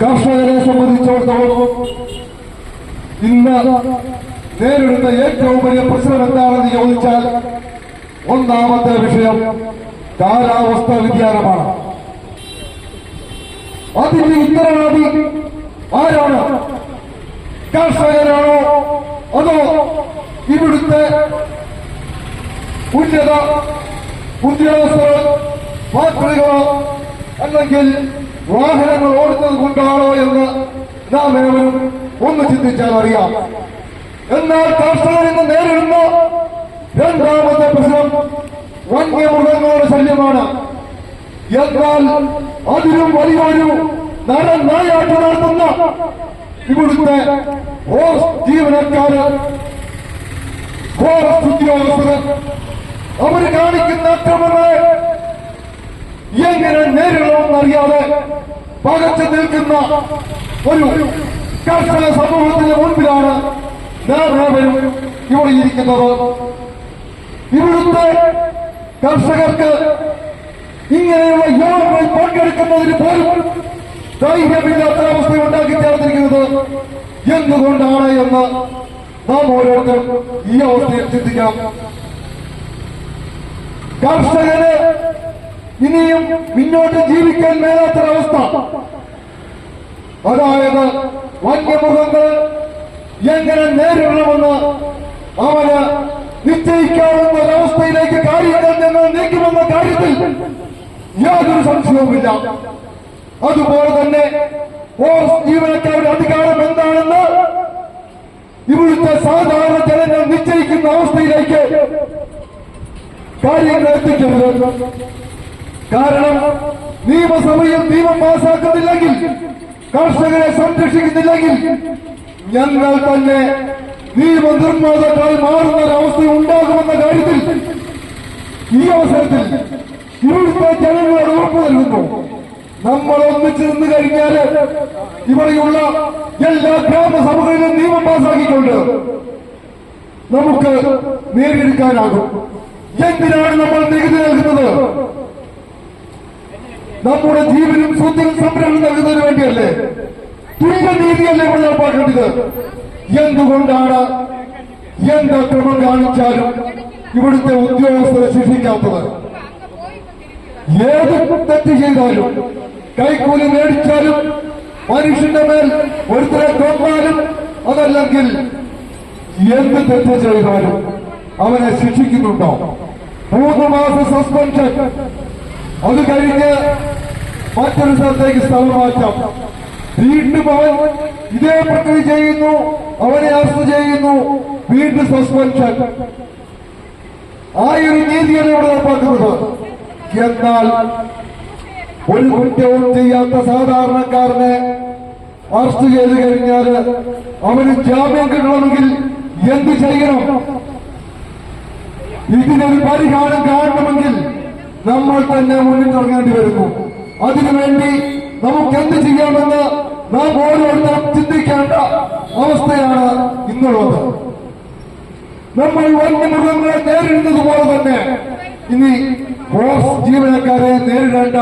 കർഷകരെ സംബന്ധിച്ചിടത്തോളം ഇന്ന് നേരിടുന്ന ഏറ്റവും വലിയ പ്രശ്നം എന്താണെന്ന് ചോദിച്ചാൽ ഒന്നാമത്തെ വിഷയം കാലാവസ്ഥ വ്യതിയാനമാണ്. അതിന്റെ ഉത്തരവാദി ആരാണ്? കർഷകരാണോ അതോ ഇവിടുത്തെ ഉന്നത ഉദ്യോഗസ്ഥർ ഫാക്ടറികളോ അല്ലെങ്കിൽ വാഹനങ്ങൾ ഓടുന്നത് കൊണ്ടാണോ എന്ന് നാം ഏവരും ഒന്ന് ചിന്തിച്ചാൽ അറിയാം. എന്നാൽ കർഷകർ ഇന്ന് നേരിടുന്ന രണ്ടാമത്തെ പ്രശ്നം വന്യമൃഗങ്ങളുടെ ശല്യമാണ്. എന്നാൽ അതിലും വലിയൊരു നരനായാട്ട് നടത്തുന്ന ഇവിടുത്തെ ജീവനക്കാരൻ ജീവനക്കാര് ഫോറസ്റ്റ് ഉദ്യോഗസ്ഥർ അവർ കാണിക്കുന്ന അക്രമങ്ങളെ എങ്ങനെ നേരിടണമെന്നറിയാതെ പകച്ചു നിൽക്കുന്ന ഒരു കർഷക സമൂഹത്തിന്റെ മുൻപിലാണ് നേതാവരും ഇവിടെ ഇരിക്കുന്നത്. ഇവിടുത്തെ കർഷകർക്ക് ഇങ്ങനെയുള്ള യോഗങ്ങളിൽ പങ്കെടുക്കുന്നതിന് പോലും ധൈര്യമില്ലാത്ത അവസ്ഥ ഉണ്ടാക്കി ചേർന്നിരിക്കുന്നത് എന്തുകൊണ്ടാണ് എന്ന് നാം ഓരോരുത്തരും ഈ അവസ്ഥയിൽ ചിന്തിക്കാം. കർഷകന് ഇനിയും മുന്നോട്ട് ജീവിക്കാൻ മേലാത്തൊരവസ്ഥ. അതായത് വന്യമൃഗങ്ങൾ എങ്ങനെ നേരിടണമെന്ന് അവന് നിശ്ചയിക്കാവുന്ന ഒരവസ്ഥയിലേക്ക് കാര്യങ്ങൾ നീക്കുമെന്ന കാര്യത്തിൽ യാതൊരു സംശയവുമില്ല. അതുപോലെ തന്നെ ജീവനക്കാരുടെ അധികാരം എന്താണെന്ന് ഇവിടുത്തെ സാധാരണ ജനങ്ങൾ നിശ്ചയിക്കുന്ന അവസ്ഥയിലേക്ക് കാര്യങ്ങൾ എത്തിക്കരുത്. കാരണം നിയമസഭയിൽ നിയമം പാസാക്കുന്നില്ലെങ്കിൽ കർഷകരെ സംരക്ഷിക്കുന്നില്ലെങ്കിൽ ഞങ്ങൾ തന്നെ നിയമനിർമ്മാതാക്കളായി മാറുന്ന ഒരവസ്ഥ ഉണ്ടാകുമെന്ന കാര്യത്തിൽ ഈ അവസരത്തിൽ ഇവിടുത്തെ ജനങ്ങളോട് ഉറപ്പ് നൽകുന്നു. നമ്മൾ ഒന്നിച്ചു നിന്ന് കഴിഞ്ഞാൽ ഇവിടെയുള്ള എല്ലാ ഗ്രാമസഭകളിലും നിയമം പാസാക്കിക്കൊണ്ട് നമുക്ക് നേടിയെടുക്കാനാകും. എന്തിനാണ് നമ്മൾ നികുതി നൽകുന്നത്? നമ്മുടെ ജീവനും സ്വത്തിനും സംരക്ഷണം നൽകുന്നതിന് വേണ്ടിയല്ലേ? തുല്യ നീതിയല്ലേ ഇവിടെ നടപ്പാക്കേണ്ടത് എന്തുകൊണ്ടാണ്? എന്ത് അക്രമം കാണിച്ചാലും ഇവിടുത്തെ ഉദ്യോഗസ്ഥരെ ശിക്ഷിക്കാത്തത്? ഏത് തെറ്റ് ചെയ്താലും കൈക്കൂലി മേടിച്ചാലും മനുഷ്യന്റെ മേൽ ഒരുത്തരെ കൊന്നാലും അതല്ലെങ്കിൽ എന്ത് തെറ്റ് ചെയ്താലും അവനെ ശിക്ഷിക്കുന്നുണ്ടോ? മൂന്ന് മാസം സസ്പെൻഷൻ അത് കഴിഞ്ഞ് മറ്റൊരു സ്ഥലത്തേക്ക് സ്ഥലം മാറ്റാം. വീണ്ടും അവൻ ഇതേ പ്രക്രിയ ചെയ്യുന്നു. അവനെ അറസ്റ്റ് ചെയ്യുന്നു. വീണ്ടും സസ്പെൻഷൻ ആ ഒരു നീതിയാണ് ഇവിടെ നടപ്പാക്കുന്നത്. എന്നാൽ ഒരു കുറ്റവും ചെയ്യാത്ത സാധാരണക്കാരനെ അറസ്റ്റ് ചെയ്ത് കഴിഞ്ഞാൽ അവന് ജാമ്യം കിട്ടണമെങ്കിൽ എന്ത് ചെയ്യണം? ഇതിനൊരു പരിഹാരം കാണണമെങ്കിൽ നമ്മൾ തന്നെ മുന്നിൽ തുടങ്ങേണ്ടി വരുന്നു. അതിനുവേണ്ടി നമുക്ക് എന്ത് ചെയ്യാമെന്ന് നാം ഓരോരുത്തരും ചിന്തിക്കേണ്ട അവസ്ഥയാണ് ഇന്നുള്ളത്. നമ്മൾ വന്യമൃഗങ്ങളെ നേരിടുന്നത് പോലെ തന്നെ ഇനി ജീവനക്കാരെ നേരിടേണ്ട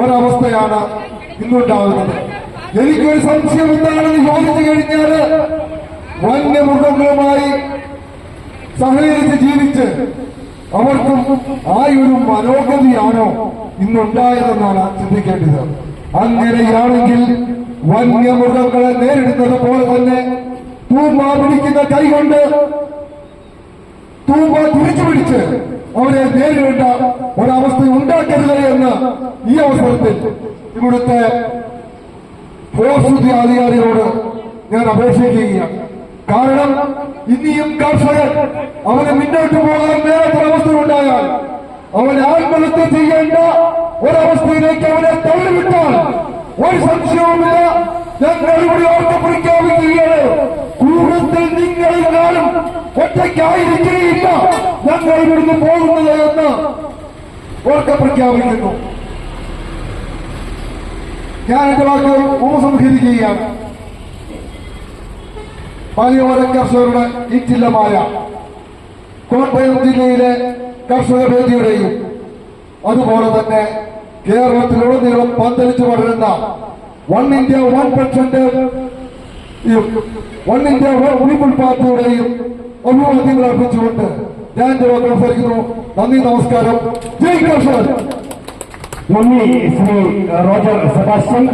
ഒരവസ്ഥയാണ് ഇന്നുണ്ടാകുന്നത്. എനിക്കൊരു സംശയം എന്താണെന്ന് ചോദിച്ചു കഴിഞ്ഞാൽ വന്യമൃഗങ്ങളുമായി സഹകരിച്ച് ജീവിച്ച് അവർക്കും ആ ഒരു മനോഗതിയാണോ ഇന്നുണ്ടായതെന്നാണ് ചിന്തിക്കേണ്ടത്. അങ്ങനെയാണെങ്കിൽ വന്യമൃഗങ്ങളെ നേരിടുന്നത് പോലെ തന്നെ തൂമ്പ പിടിക്കുന്ന കൈകൊണ്ട് തൂമ്പ തിരിച്ചു പിടിച്ച് അവരെ നേരിടേണ്ട ഒരവസ്ഥ ഉണ്ടാക്കരുത് എന്ന് ഈ അവസരത്തിൽ ഇവിടുത്തെ ഫോഴ്സ് അധികാരികളോട് ഞാൻ അപേക്ഷിക്കുകയാണ്. കാരണം ഇനിയും കർഷകർ അവന് മുന്നോട്ട് പോകാൻ മേലൊരവസ്ഥ ഉണ്ടായാൽ അവനെ ആത്മഹത്യ ചെയ്യേണ്ട ഒരവസ്ഥയിലേക്ക് അവനെ തള്ളിവിട്ടാൽ ഒരു സംശയവുമില്ല. ഞങ്ങൾ ഇവിടെ ഓർത്ത് പ്രഖ്യാപിക്കുകയാണ് കൂട്ടത്തിൽ നിങ്ങളിൽ കാണും ഒറ്റയ്ക്കായിരിക്കുകയില്ല. ഞങ്ങൾ ഇവിടുന്ന് പോകുന്നത് എന്ന് ഓർക്ക പ്രഖ്യാപിക്കുന്നു ഞാൻ എന്റെ വാക്ക് ഉപസംഹരിക്കുകയാണ് മലയോര കർഷകരുടെ ഈറ്റില്ലമായ കോട്ടയം ജില്ലയിലെ കർഷക വേദിയുടെയും അതുപോലെ തന്നെ കേരളത്തിലുടനീളം പന്തലിച്ചു വളരുന്ന വൺ ഇന്ത്യ വൺ പെൻഷന്റെ വൺ ഇന്ത്യ പീപ്പിൾ പാർട്ടിയുടെയും അഭിവാദ്യങ്ങൾ അർപ്പിച്ചുകൊണ്ട് ഞാൻ സംസാരിക്കുന്നു നന്ദി നമസ്കാരം. ജയ് കർഷകർ നന്ദി ശ്രീ റോജർ സെബാസ്റ്റ്യൻ.